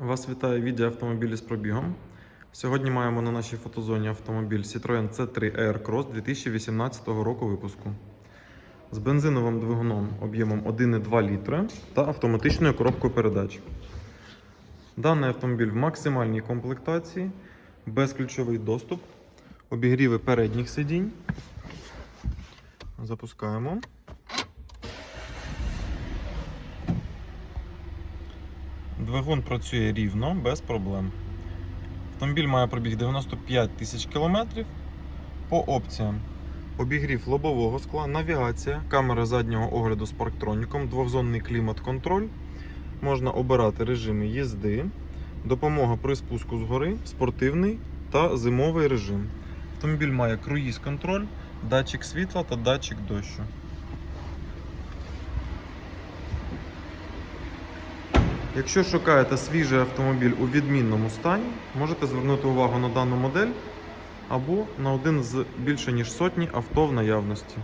Вас вітає відео автомобілі з пробігом. Сьогодні маємо на нашій фотозоні автомобіль Citroen C3 Aircross 2018 року випуску. З бензиновим двигуном об'ємом 1,2 літра та автоматичною коробкою передач. Даний автомобіль в максимальній комплектації, безключовий доступ, обігріви передніх сидінь. Запускаємо. Двигун працює рівно, без проблем. Автомобіль має пробіг 95 тисяч кілометрів. По опціям: обігрів лобового скла, навігація, камера заднього огляду з парктроніком, двохзонний клімат-контроль. Можна обирати режими їзди, допомога при спуску з гори, спортивний та зимовий режим. Автомобіль має круїз-контроль, датчик світла та датчик дощу. Якщо шукаєте свіжий автомобіль у відмінному стані, можете звернути увагу на дану модель або на один з більше ніж сотні авто в наявності.